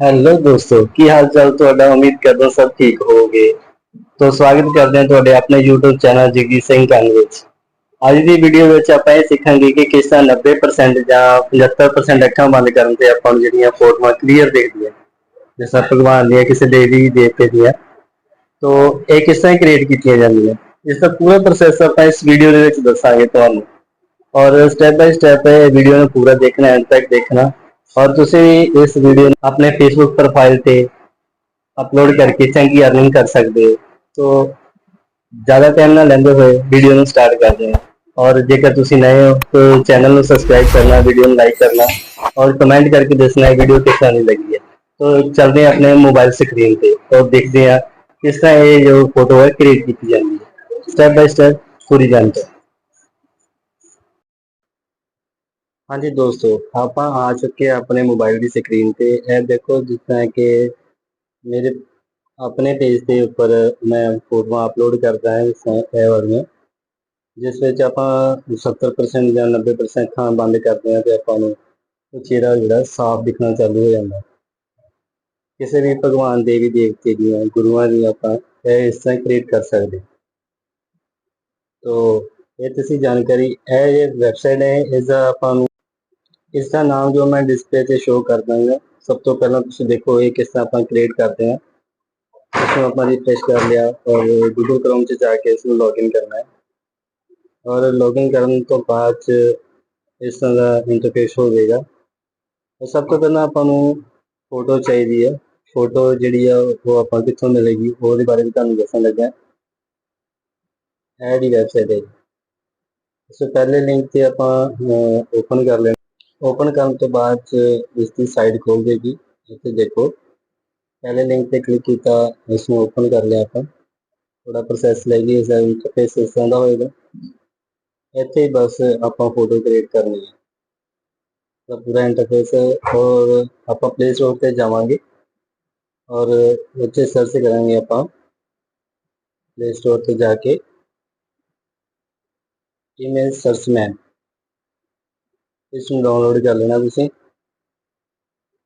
Hello ਦੋਸਤੋ ਕੀ ਹਾਲ ਚਾਲ ਤੁਹਾਡਾ ਉਮੀਦ ਕਰਦਾ ਸਭ ਠੀਕ ਹੋਵੋਗੇ ਤੋਂ ਸਵਾਗਤ ਕਰਦੇ ਹਾਂ ਤੁਹਾਡੇ ਆਪਣੇ YouTube ਚੈਨਲ ਜਗੀ ਸਿੰਘ ਕੰਨ ਵਿੱਚ ਅੱਜ ਦੀ ਵੀਡੀਓ ਵਿੱਚ ਆਪਾਂ ਇਹ ਸਿੱਖਾਂਗੇ ਕਿ ਕਿਸ ਤਰ੍ਹਾਂ 90% ਜਾਂ 75% ਅੱਖਾਂ ਬੰਦ ਕਰਨ ਤੇ ਆਪਾਂ ਨੂੰ ਜਿਹੜੀਆਂ ਫੋਟੋਆਂ ਕਲੀਅਰ ਦਿਖਦੀਆਂ ਜਿਸ ਤਰ੍ਹਾਂ ਭਗਵਾਨ ਦੀਆਂ ਕਿਸੇ ਦੇਵੀ ਦੇਵਤੇ ਦੀਆਂ ਤੋਂ ਇਹ ਕਿਸ ਤਰ੍ਹਾਂ ਕ੍ਰੀਏਟ ਕੀਤੀਆਂ ਜਾਂਦੀਆਂ ਇਸ ਦਾ ਪੂਰਾ ਪ੍ਰੋਸੈਸ ਆਪਾਂ ਇਸ ਵੀਡੀਓ ਦੇ ਵਿੱਚ ਦੱਸਾਂਗੇ ਤੁਹਾਨੂੰ ਔਰ ਸਟੈਪ ਬਾਈ ਸਟੈਪ ਇਹ ਵੀਡੀਓ ਨੂੰ ਪੂਰਾ ਦੇਖਣਾ ਐਂਡ ਤੱਕ ਦੇਖਣਾ ਔਰ ਤੁਸੀਂ ਵੀ ਇਸ ਵੀਡੀਓ ਨੂੰ ਆਪਣੇ ਫੇਸਬੁੱਕ ਪ੍ਰੋਫਾਈਲ ਤੇ ਅਪਲੋਡ ਕਰਕੇ ਚੰਗੀ ਅਰਨਿੰਗ ਕਰ ਸਕਦੇ ਹੋ ਤੋਂ ਜ਼ਿਆਦਾ ਟਾਈਮ ਨਾ ਲੈਂਦੇ ਹੋਏ ਵੀਡੀਓ ਨੂੰ ਸਟਾਰਟ ਕਰਦੇ ਹਾਂ ਔਰ ਜੇਕਰ ਤੁਸੀਂ ਨਏ ਹੋ ਤਾਂ ਚੈਨਲ ਨੂੰ ਸਬਸਕ੍ਰਾਈਬ ਕਰਨਾ ਵੀਡੀਓ ਨੂੰ ਲਾਈਕ ਕਰਨਾ ਔਰ ਕਮੈਂਟ ਕਰਕੇ ਦੱਸਣਾ ਇਹ ਵੀਡੀਓ ਕਿਸ ਤਰ੍ਹਾਂ ਦੀ ਲੱਗੀ ਹੈ तो चलते हैं अपने मोबाइल स्क्रीन पे और देखते हैं किस तरह ये जो फोटो है क्रिएट की जाती है स्टेप बाय स्टेप पूरी जानकारी ਹਾਂਜੀ ਦੋਸਤੋ, ਆਪਾਂ ਆ ਚੁੱਕੇ ਆ ਆਪਣੇ ਮੋਬਾਈਲ ਦੀ ਸਕਰੀਨ ਤੇ। ਇਹ ਦੇਖੋ ਜਿਸ ਤਰ੍ਹਾਂ ਕਿ ਮੇਰੇ ਆਪਣੇ ਪੇਜ ਦੇ ਉੱਪਰ ਮੈਂ ਫੋਟੋਆਂ ਅਪਲੋਡ ਕਰਦਾ ਹਾਂ ਇਸ ਤਰ੍ਹਾਂ ਇਹ ਵਾਲੀਆਂ, ਜਿਸ ਵਿੱਚ ਆਪਾਂ 70% ਜਾਂ 90% ਥਾਂ ਬੰਦ ਕਰਦੇ ਹਾਂ ਤੇ ਆਪਾਂ ਨੂੰ ਉਹ ਚਿਹਰਾ ਜਿਹੜਾ ਸਾਫ਼ ਦਿਖਣਾ ਚਾਲੂ ਹੋ ਜਾਂਦਾ। ਕਿਸੇ ਵੀ ਭਗਵਾਨ, ਦੇਵੀ, ਦੇਵਤੇ ਦੀਆਂ, ਗੁਰੂਆਂ ਦੀਆਂ ਆਪਾਂ ਇਹ ਇਸ ਤਰ੍ਹਾਂ ਕ੍ਰੀਏਟ ਕਰ ਸਕਦੇ ਤੋ, ਇਹ ਤੁਸੀਂ ਜਾਣਕਾਰੀ, ਇਹ ਵੈਬਸਾਈਟ ਹੈ ਇਸ ਦਾ ਆਪਾਂ ਨੂੰ ਇਸ ਦਾ ਨਾਮ ਜੋ ਮੈਂ ਡਿਸਪਲੇ ਤੇ ਸ਼ੋ ਕਰ ਦਾਂਗਾ ਸਭ ਤੋਂ ਪਹਿਲਾਂ ਤੁਸੀਂ ਦੇਖੋ ਇਹ ਕਿਸ ਤਰ੍ਹਾਂ ਆਪਾਂ ਕ੍ਰੀਏਟ ਕਰਦੇ ਹਾਂ। ਇਸ ਨੂੰ ਆਪਾਂ ਰਿਫਰੈਸ਼ ਕਰ ਲਿਆ ਔਰ ਗੂਗਲ ਕ੍ਰੋਮ 'ਚ ਜਾ ਕੇ ਇਸ ਨੂੰ ਲੌਗਇਨ ਕਰਨਾ ਹੈ। ਔਰ ਲੌਗਇਨ ਕਰਨ ਤੋਂ ਬਾਅਦ 'ਚ ਇਸ ਤਰ੍ਹਾਂ ਦਾ ਇੰਟਰਫੇਸ ਹੋਵੇਗਾ ਤਾਂ ਸਭ ਤੋਂ ਪਹਿਲਾਂ ਆਪਾਂ ਨੂੰ ਫੋਟੋ ਚਾਹੀਦੀ ਹੈ। ਫੋਟੋ ਜਿਹੜੀ ਆ, ਉਹ ਆਪਾਂ ਕਿੱਥੋਂ ਮਿਲੇਗੀ, ਉਹਦੇ ਬਾਰੇ ਵੀ ਤੁਹਾਨੂੰ ਦੱਸਣ ਲੱਗਾ ਇਹ ਦੀ ਵੈਬਸਾਈਟ ਹੈ ਇਸ ਤੋਂ ਪਹਿਲੇ ਲਿੰਕ ਤੇ ਆਪਾਂ ਓਪਨ ਕਰ ਲੈਣਾ ਓਪਨ ਕਰਨ ਤੋਂ ਬਾਅਦ 'ਚ ਇਸ ਦੀ ਸਾਈਡ ਖੋਲ ਦੇਗੀ ਇੱਥੇ ਦੇਖੋ ਪਹਿਲੇ ਲਿੰਕ ਤੇ ਕਲਿੱਕ ਕੀਤਾ ਇਸ ਨੂੰ ਓਪਨ ਕਰ ਲਿਆ ਆਪਾਂ ਥੋੜਾ ਪ੍ਰੋਸੈਸ ਲੈਗੀ ਇਸ ਦਾ ਇੰਟਰਫੇਸ ਇਸ ਤਰ੍ਹਾਂ ਦਾ ਹੋਏਗਾ ਇੱਥੇ ਹੀ ਬਸ ਆਪਾਂ ਫੋਟੋ ਕ੍ਰੀਏਟ ਕਰਨੀ ਹੈ ਤਾਂ ਪੂਰਾ ਇੰਟਰਫੇਸ ਔਰ ਆਪਾਂ ਪਲੇ ਸਟੋਰ ਤੇ ਜਾਵਾਂਗੇ ਔਰ ਉੱਥੇ ਸਰਚ ਕਰਾਂਗੇ ਆਪਾਂ ਪਲੇ ਸਟੋਰ ਤੇ ਜਾ ਕੇ ਈਮੇਲ ਸਰਚਮੈਨ ਇਸ ਨੂੰ ਡਾਊਨਲੋਡ ਕਰ ਲੈਣਾ ਤੁਸੀਂ।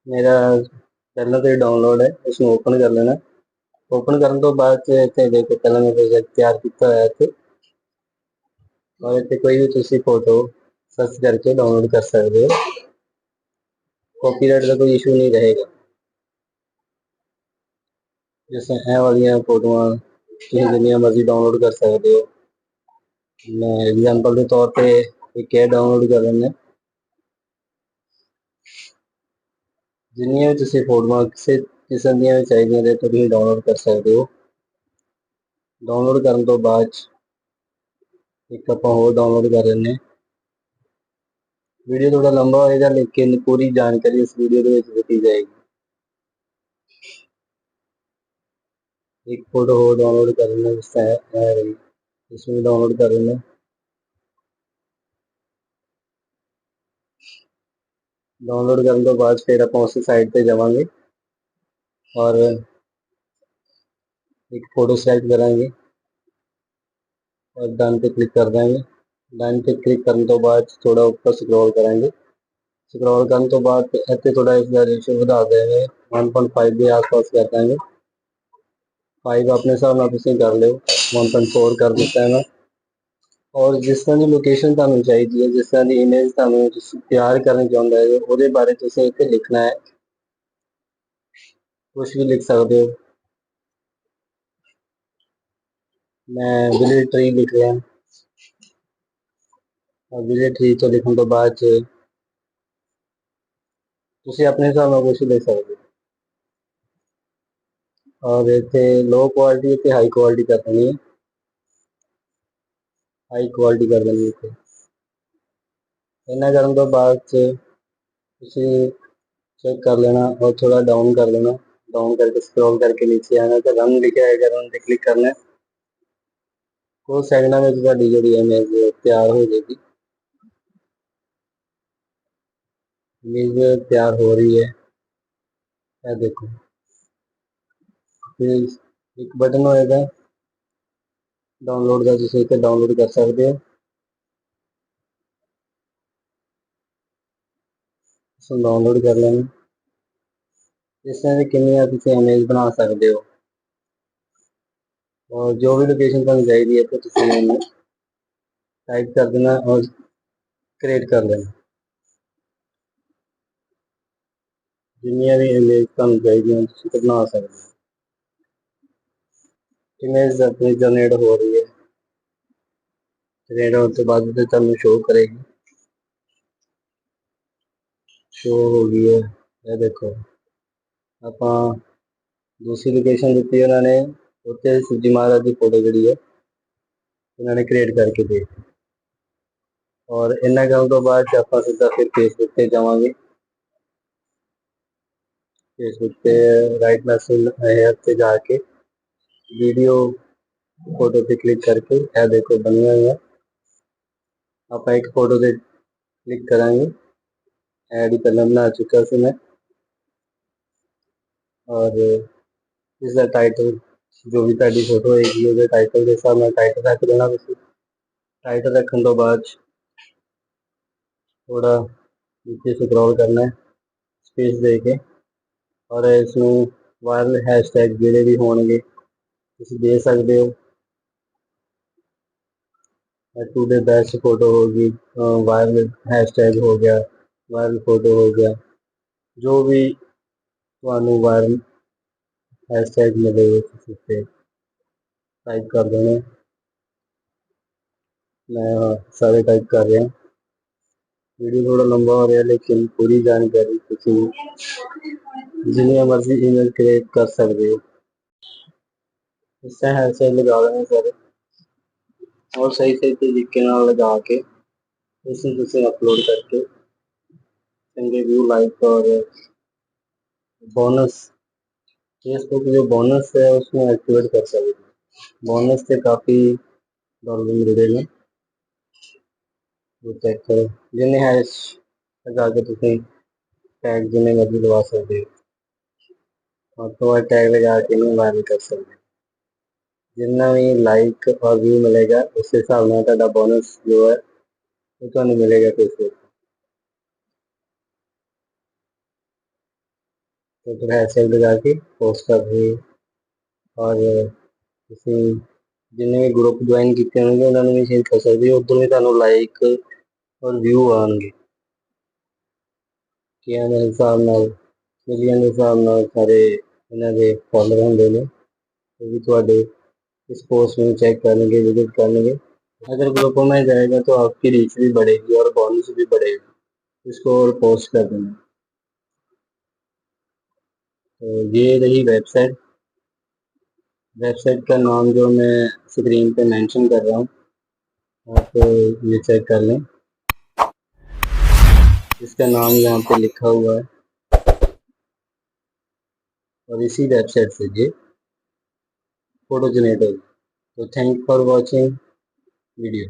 ਮੇਰਾ ਪਹਿਲਾਂ ਤੋਂ ਡਾਊਨਲੋਡ ਹੈ, ਇਸ ਨੂੰ ਓਪਨ ਕਰ ਲੈਣਾ। ਓਪਨ ਕਰਨ ਤੋਂ ਬਾਅਦ ਚ ਇੱਥੇ ਦੇਖੋ, ਪਹਿਲਾਂ ਮੈਂ ਪ੍ਰੋਜੈਕਟ ਤਿਆਰ ਕੀਤਾ ਹੋਇਆ ਇੱਥੇ। ਔਰ ਇੱਥੇ ਕੋਈ ਵੀ ਤੁਸੀਂ ਫੋਟੋ ਸਰਚ ਕਰਕੇ ਡਾਊਨਲੋਡ ਕਰ ਸਕਦੇ ਹੋ। ਕਾਪੀਰਾਈਟ ਦਾ ਕੋਈ ਇਸ਼ੂ ਨਹੀਂ ਰਹੇਗਾ। ਜਿਸ ਇਹ ਵਾਲੀਆਂ ਫੋਟੋਆਂ ਤੁਸੀਂ ਜਿੰਨੀਆਂ ਮਰਜ਼ੀ ਡਾਊਨਲੋਡ ਕਰ ਸਕਦੇ ਹੋ। ਮੈਂ ਐਗਜ਼ਾਮਪਲ ਦੇ ਤੌਰ ਤੇ ਇੱਕ ਇਹ ਡਾਊਨਲੋਡ ਕਰ ਲੈਣਾ ਜਿੰਨੀਆਂ ਵੀ ਤੁਸੀਂ ਫੋਟੋਆਂ ਕਿਸੇ ਕਿਸਮ ਦੀਆਂ ਵੀ ਚਾਹੀਦੀਆਂ ਨੇ, ਤੁਸੀਂ ਡਾਊਨਲੋਡ ਕਰ ਸਕਦੇ ਹੋ। ਡਾਊਨਲੋਡ ਕਰਨ ਤੋਂ ਬਾਅਦ ਇੱਕ ਆਪਾਂ ਹੋਰ ਡਾਊਨਲੋਡ ਕਰ ਲੈਂਦੇ ਹਾਂ। ਵੀਡੀਓ ਥੋੜਾ ਲੰਬਾ ਹੋਏਗਾ, ਲੇਕਿਨ ਪੂਰੀ ਜਾਣਕਾਰੀ ਇਸ ਵੀਡੀਓ ਦੇ ਵਿੱਚ ਦਿੱਤੀ ਜਾਏਗੀ। ਇੱਕ ਫੋਟੋ ਹੋਰ ਡਾਊਨਲੋਡ ਕਰ ਲੈਣਾ ਹੈ ਇਸ ਨੂੰ ਡਾਊਨਲੋਡ ਕਰ ਲੈਣਾ डाउनलोड कर लो बाद फिर आप उसी साइट पे जाएँगे और एक फ़ोटो सेलेक्ट कराएँगे और डन पे क्लिक कर देंगे। डन पे क्लिक करने तो बाद थोड़ा ऊपर स्क्रॉल करेंगे स्क्रॉल करने तो बाद इतने थोड़ा इसका रेशियो बढ़ा देंगे वन पॉइंट फाइव के आसपास कर देंगे। फाइव अपने हिसाब से कर लो। वन पॉइंट फोर कर देता है मैं ਔਰ ਜਿਸ ਤਰ੍ਹਾਂ ਦੀ ਲੋਕੇਸ਼ਨ ਤੁਹਾਨੂੰ ਚਾਹੀਦੀ ਹੈ ਜਿਸ ਤਰ੍ਹਾਂ ਦੀ ਇਮੇਜ ਤੁਹਾਨੂੰ ਤੁਸੀਂ ਤਿਆਰ ਕਰਨੀ ਚਾਹੁੰਦੇ ਹੋ ਉਹਦੇ ਬਾਰੇ ਤੁਸੀਂ ਇੱਥੇ ਲਿਖਣਾ ਹੈ ਕੁਝ ਵੀ ਲਿਖ ਸਕਦੇ ਹੋ मैं विलेज ट्री लिख रहा और विलेज ट्री ਤੋਂ ਲਿਖਣ ਤੋਂ ਬਾਅਦ ਚ ਤੁਸੀਂ ਆਪਣੇ ਹਿਸਾਬ ਨਾਲ ਕੁਝ ਲਿਖ ਸਕਦੇ ਹੋ ਔਰ ਇੱਥੇ ਲੋ ਕੁਆਲਿਟੀ ਤੇ ਹਾਈ ਕੁਆਲਿਟੀ ਕਰ ਦੇਣੀ ਹੈ ਹਾਈ ਕੁਆਲਿਟੀ ਕਰ ਦੇਣੀ ਇੱਥੇ ਇਹਨਾਂ ਕਰਨ ਤੋਂ ਬਾਅਦ ਚ ਤੁਸੀਂ ਚੈੱਕ ਕਰ ਲੈਣਾ ਔਰ ਥੋੜਾ ਡਾਊਨ ਕਰ ਦੇਣਾ ਡਾਊਨ ਕਰਕੇ ਸਕਰੋਲ ਕਰਕੇ ਨੀਚੇ ਆਣਾ ਤਾਂ ਰਨ ਲਿਖਿਆ ਹੈਗਾ ਰਨ ਤੇ ਕਲਿੱਕ ਕਰਨਾ ਹੈ ਕੁਝ ਸੈਕਿੰਡਾਂ ਵਿੱਚ ਤੁਹਾਡੀ ਜਿਹੜੀ ਇਮੇਜ ਤਿਆਰ ਹੋ ਜਾਏਗੀ ਇਮੇਜ ਤਿਆਰ ਹੋ ਰਹੀ ਹੈ ਇਹ ਦੇਖੋ ਫਿਰ ਇੱਕ ਬਟਨ ਹੋਏਗਾ ਡਾਊਨਲੋਡ ਦਾ ਤੁਸੀਂ ਇੱਥੇ ਡਾਊਨਲੋਡ ਕਰ ਸਕਦੇ ਹੋ ਇਸ ਨੂੰ ਡਾਊਨਲੋਡ ਕਰ ਲੈਣਾ ਇਸ ਤਰ੍ਹਾਂ ਦੀ ਕਿੰਨੀਆਂ ਤੁਸੀਂ ਇਮੇਜ ਬਣਾ ਸਕਦੇ ਹੋ ਔਰ ਜੋ ਵੀ ਲੋਕੇਸ਼ਨ ਤੁਹਾਨੂੰ ਚਾਹੀਦੀ ਹੈ ਤਾਂ ਤੁਸੀਂ ਇਹਨੂੰ ਟਾਈਪ ਕਰ ਦੇਣਾ ਔਰ ਕ੍ਰੀਏਟ ਕਰ ਲੈਣਾ ਜਿੰਨੀਆਂ ਵੀ ਇਮੇਜ ਤੁਹਾਨੂੰ ਚਾਹੀਦੀਆਂ ਇਮੇਜ ਆਪਣੀ ਜਨਰੇਟ ਹੋ ਰਹੀ ਹੈ? ਜਨਰੇਟ ਹੋਣ ਤੋਂ ਬਾਅਦ ਤੇ ਤੁਹਾਨੂੰ ਸ਼ੋ ਕਰੇਗੀ। ਸ਼ੋ ਹੋ ਗਈ ਹੈ। ਇਹ ਦੇਖੋ। ਆਪਾਂ ਦੂਸਰੀ ਲੋਕੇਸ਼ਨ ਦਿੱਤੀ ਉਹਨਾਂ ਨੇ। ਉੱਥੇ ਸਿੱਧੀ ਮਹਾਰਾਜ ਦੀ ਫੋਟੋ ਜਿਹੜੀ ਹੈ, ਉਹਨਾਂ ਨੇ ਕ੍ਰੀਏਟ ਕਰਕੇ ਦੇ ਦਿੱਤੀ। ਔਰ ਇੰਨਾ ਕਰਨ ਤੋਂ ਬਾਅਦ ਆਪਾਂ ਸਿੱਧਾ ਫਿਰ ਫੇਸਬੁੱਕ ਤੇ ਜਾਵਾਂਗੇ। ਫੇਸਬੁੱਕ ਤੇ ਰਾਈਟ ਮੈਸੇਜ ਹੈ ਤੇ ਜਾ ਕੇ वीडियो फ़ोटो पे क्लिक करके, यह देखो बन गया है आप एक फ़ोटो पे क्लिक कराएँगे। ऐड कलम आ चुका है उसमें और इसका टाइटल जो भी पहली फ़ोटो होगी उसके टाइटल जैसा मैं टाइटल रख देना उसी। टाइटल रखने तो बाद थोड़ा नीचे से क्रॉल करना है स्पेस देके। और इसमें वायरल हैशटैग जोड़े भी होंगे। ਤੁਸੀਂ ਦੇ ਸਕਦੇ ਹੋ ਟੂਡੇ ਬੈਸਟ ਫੋਟੋ ਹੋਗੀ ਵਾਇਰਲ ਹੈਸ਼ਟੈਗ ਹੋ ਗਿਆ ਵਾਇਰਲ ਫੋਟੋ ਹੋ ਗਿਆ ਜੋ ਵੀ ਤੁਹਾਨੂੰ ਵਾਇਰਲ ਹੈਸ਼ਟੈਗ ਮਿਲੇ ਤੁਸੀਂ ਤੇ ਟਾਈਪ ਕਰ ਦੇਣਾ ਮੈਂ ਸਾਰੇ ਟਾਈਪ ਕਰ ਰਿਹਾ वीडियो थोड़ा लंबा हो रहा है लेकिन पूरी जानकारी ਤੁਸੀਂ ਜਿੰਨੀ ਮਰਜ਼ੀ ਈਮੇਲ ਕ੍ਰੀਏਟ ਕਰ ਸਕਦੇ ਹੋ इससे हर साइड लगा देने सारे और सही सही तरीके लगा के इसे जैसे अपलोड करके चंगे व्यू लाइक और बोनस फेसबुक जो बोनस है, उसमें एक्टिवेट कर सकते हैं। बोनस से काफ़ी डॉलर मिल मिलेगा जो चेक करो। जिन्हें हैश लगा के तुम टैग जिन्हें मर्ज़ी लगा सकते, हो और तो टैग लगा के नहीं वायरल कर सकते। जितना भी लाइक और व्यू मिलेगा उस हिसाब ਨਾਲ ਤੁਹਾਡਾ ਬੋਨਸ ਜੋ ਹੈ ਉਹ ਤੁਹਾਨੂੰ ਮਿਲੇਗਾ ਫੇਸਬੁੱਕ तो फिर ऐसे लगा के पोस्ट कर रही और ਤੁਸੀਂ ਜਿੰਨੇ ਵੀ ਗਰੁੱਪ ਜੁਆਇਨ ਕੀਤੇ ਹੋਣਗੇ ਉਹਨਾਂ ਨੂੰ ਵੀ ਸ਼ੇਅਰ ਕਰ ਸਕਦੇ ਹੋ ਉਦੋਂ ਵੀ ਤੁਹਾਨੂੰ ਲਾਈਕ ਔਰ ਵਿਊ ਆਉਣਗੇ ਕਿ ਇਹਨਾਂ ਦੇ ਹਿਸਾਬ ਨਾਲ ਮਿਲੀਅਨ ਦੇ ਹਿਸਾਬ ਨਾਲ ਸਾਰੇ ਇਹਨਾਂ ਦੇ ਫੋਲੋਅਰ ਹੁੰਦੇ ਨੇ ਉਹ ਵੀ ਤੁਹਾਡੇ इस पोस्ट में चेक करेंगे विज़िट करेंगे। अगर ग्रुपों में जाएगा तो आपकी रीच भी बढ़ेगी और बोनस भी बढ़ेगी। इसको और पोस्ट कर देंगे। तो ये रही वेबसाइट वेबसाइट का नाम जो मैं स्क्रीन पे मेंशन कर रहा हूँ, आप ये चेक कर लें। इसका नाम यहाँ पे लिखा हुआ है। और इसी वेबसाइट से ये। photo generator. so thank for watching video